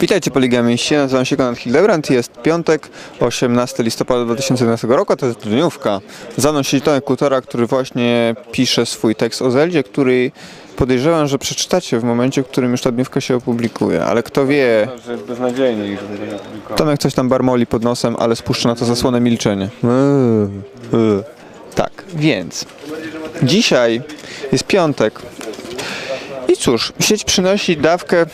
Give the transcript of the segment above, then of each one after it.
Witajcie poligamiści, nazywam się Konrad Hildebrand, jest piątek, 18 listopada 2011 roku, to jest dniówka. Za mną siedzi Tomek Kultora, który właśnie pisze swój tekst o Zeldzie, który podejrzewam, że przeczytacie w momencie, w którym już ta dniówka się opublikuje, ale kto wie, Że jest. Tomek coś tam barmoli pod nosem, ale spuszcza na to zasłonę milczenie. Eee, eee. Tak, więc dzisiaj jest piątek. I cóż, sieć przynosi dawkę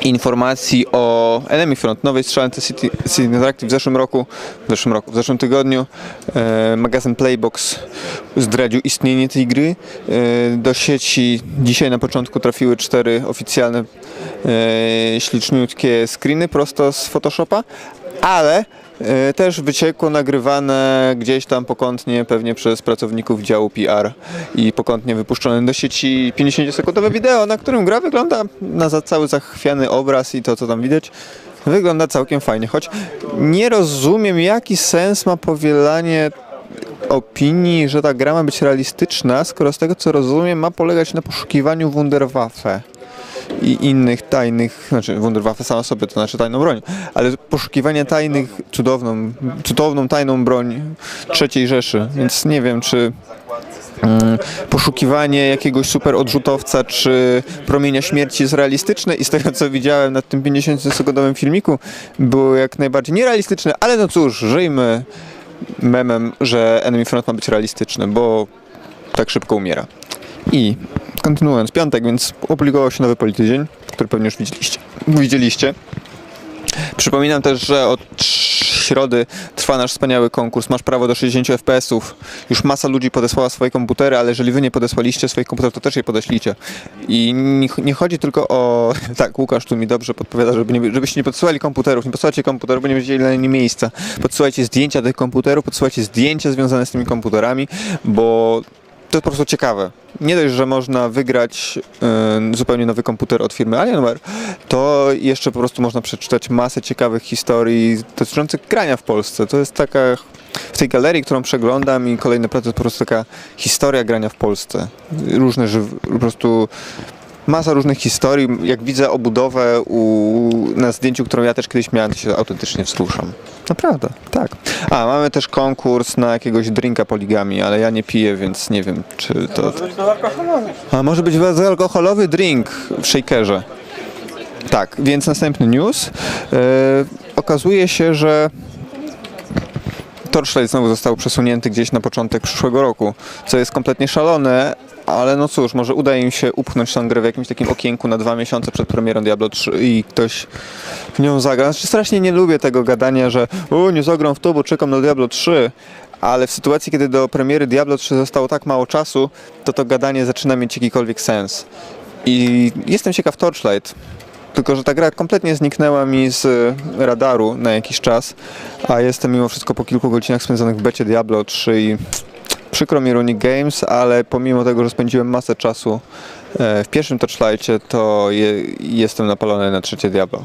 informacji o Enemy Front, nowej strzelance City, City Interactive w zeszłym roku, w zeszłym roku, w zeszłym tygodniu. E, magazyn Playbox zdradził istnienie tej gry. E, do sieci dzisiaj na początku trafiły cztery oficjalne e, śliczniutkie screeny prosto z Photoshopa, ale e, też wyciekło nagrywane gdzieś tam pokątnie, pewnie przez pracowników działu PR i pokątnie wypuszczone do sieci 50-sekundowe wideo, na którym gra wygląda na cały zachwiany obraz i to, co tam widać, wygląda całkiem fajnie. Choć nie rozumiem, jaki sens ma powielanie opinii, że ta gra ma być realistyczna, skoro z tego, co rozumiem, ma polegać na poszukiwaniu Wunderwaffe i innych tajnych, znaczy Wunderwaffe sama sobie to znaczy tajną broń, ale poszukiwanie tajnych, cudowną, cudowną tajną broń trzeciej Rzeszy, więc nie wiem czy mm, poszukiwanie jakiegoś super odrzutowca czy promienia śmierci jest realistyczne i z tego co widziałem na tym 50-sekundowym filmiku było jak najbardziej nierealistyczne, ale no cóż, żyjmy memem, że Enemy Front ma być realistyczny, bo tak szybko umiera. I kontynuując, piątek, więc opublikował się nowy Politydzień, który pewnie już widzieliście. widzieliście. Przypominam też, że od środy trwa nasz wspaniały konkurs. Masz prawo do 60 FPS-ów. Już masa ludzi podesłała swoje komputery, ale jeżeli wy nie podesłaliście swoich komputerów, to też je podeślijcie. I nie, nie chodzi tylko o... Tak, Łukasz tu mi dobrze podpowiada, żeby nie, żebyście nie podsyłali komputerów. Nie podsyłajcie komputerów, bo nie będziecie mieli miejsca. Podsyłajcie zdjęcia tych komputerów, podsyłajcie zdjęcia związane z tymi komputerami, bo to jest po prostu ciekawe. Nie dość, że można wygrać y, zupełnie nowy komputer od firmy Alienware, to jeszcze po prostu można przeczytać masę ciekawych historii dotyczących grania w Polsce. To jest taka, w tej galerii, którą przeglądam i kolejny prace, to jest po prostu taka historia grania w Polsce. Różne, po prostu masa różnych historii. Jak widzę obudowę u, na zdjęciu, którą ja też kiedyś miałem, to się autentycznie wzruszam. Naprawdę, tak. A, mamy też konkurs na jakiegoś drinka poligami, ale ja nie piję, więc nie wiem, czy to... To jest bezalkoholowy. A może być bezalkoholowy drink w shakerze. Tak, więc następny news. E, okazuje się, że Torchlight znowu został przesunięty gdzieś na początek przyszłego roku, co jest kompletnie szalone, ale no cóż, może uda im się upchnąć tę grę w jakimś takim okienku na dwa miesiące przed premierą Diablo 3 i ktoś w nią zagra. Znaczy, strasznie nie lubię tego gadania, że o, nie zagram w to, bo czekam na Diablo 3, ale w sytuacji, kiedy do premiery Diablo 3 zostało tak mało czasu, to to gadanie zaczyna mieć jakikolwiek sens. I jestem ciekaw Torchlight, tylko że ta gra kompletnie zniknęła mi z radaru na jakiś czas, a jestem mimo wszystko po kilku godzinach spędzonych w becie Diablo 3 i przykro mi Runic Games, ale pomimo tego, że spędziłem masę czasu e, w pierwszym Torchlightie, to je, jestem napalony na trzecie Diablo.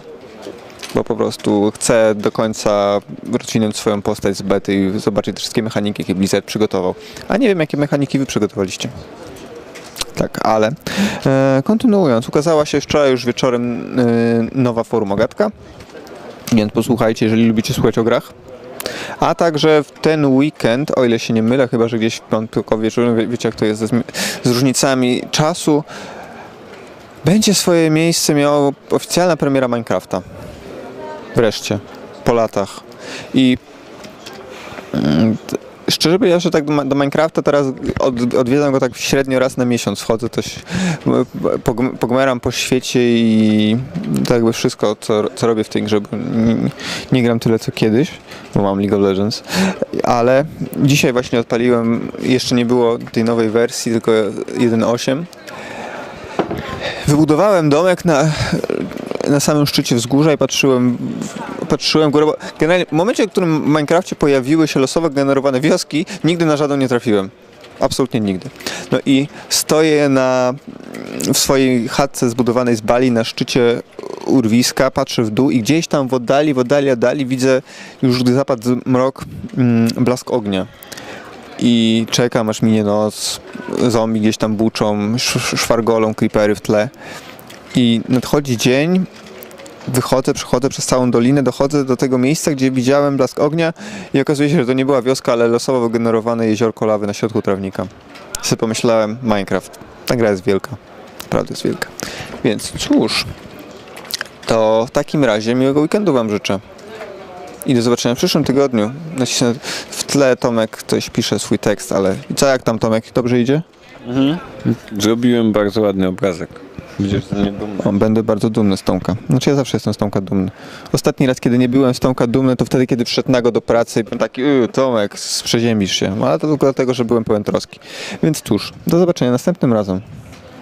Bo po prostu chcę do końca rozwinąć swoją postać z bety i zobaczyć wszystkie mechaniki, jakie Blizzard przygotował. A nie wiem, jakie mechaniki wy przygotowaliście. Tak, ale e, kontynuując, ukazała się wczoraj już wieczorem e, nowa forum Ogatka, więc posłuchajcie, jeżeli lubicie słuchać o grach. A także w ten weekend, o ile się nie mylę, chyba że gdzieś w piątkowo wieczorem, wie, wiecie jak to jest zmi- z różnicami czasu, będzie swoje miejsce miała oficjalna premiera Minecrafta. Wreszcie, po latach. I mm, Szczerze mówiąc, że tak do, do Minecrafta teraz od, odwiedzam go tak średnio raz na miesiąc. Wchodzę też, pog- pogmeram po świecie i to jakby wszystko, co, co robię w tej grze, nie, nie gram tyle co kiedyś, bo mam League of Legends. Ale dzisiaj właśnie odpaliłem, jeszcze nie było tej nowej wersji, tylko 1.8. Wybudowałem domek na, na samym szczycie wzgórza i patrzyłem, patrzyłem górę, bo generalnie w momencie, w którym w Minecrafcie pojawiły się losowo generowane wioski, nigdy na żaden nie trafiłem. Absolutnie nigdy. No i stoję na, w swojej chatce zbudowanej z bali na szczycie urwiska, patrzę w dół i gdzieś tam w oddali, w oddali, oddali widzę już gdy zapadł mrok, mm, blask ognia. I czekam aż minie noc, zombie gdzieś tam buczą, sz- szwargolą creepery w tle. I nadchodzi dzień wychodzę, przechodzę przez całą dolinę, dochodzę do tego miejsca, gdzie widziałem blask ognia i okazuje się, że to nie była wioska, ale losowo wygenerowane jeziorko lawy na środku trawnika. Sobie pomyślałem, Minecraft. Ta gra jest wielka. Naprawdę jest wielka. Więc cóż, to w takim razie miłego weekendu Wam życzę. I do zobaczenia w przyszłym tygodniu. Nacisnę w tle Tomek coś pisze swój tekst, ale i co jak tam Tomek? Dobrze idzie? Zrobiłem bardzo ładny obrazek. Będziesz mnie dumny. O, będę bardzo dumny z Tomka. Znaczy ja zawsze jestem z Tomka dumny. Ostatni raz, kiedy nie byłem z Tomka dumny, to wtedy, kiedy wszedł nago do pracy i byłem taki, yy, Tomek, sprzeziębisz się. Ale to tylko dlatego, że byłem pełen troski. Więc cóż, do zobaczenia następnym razem.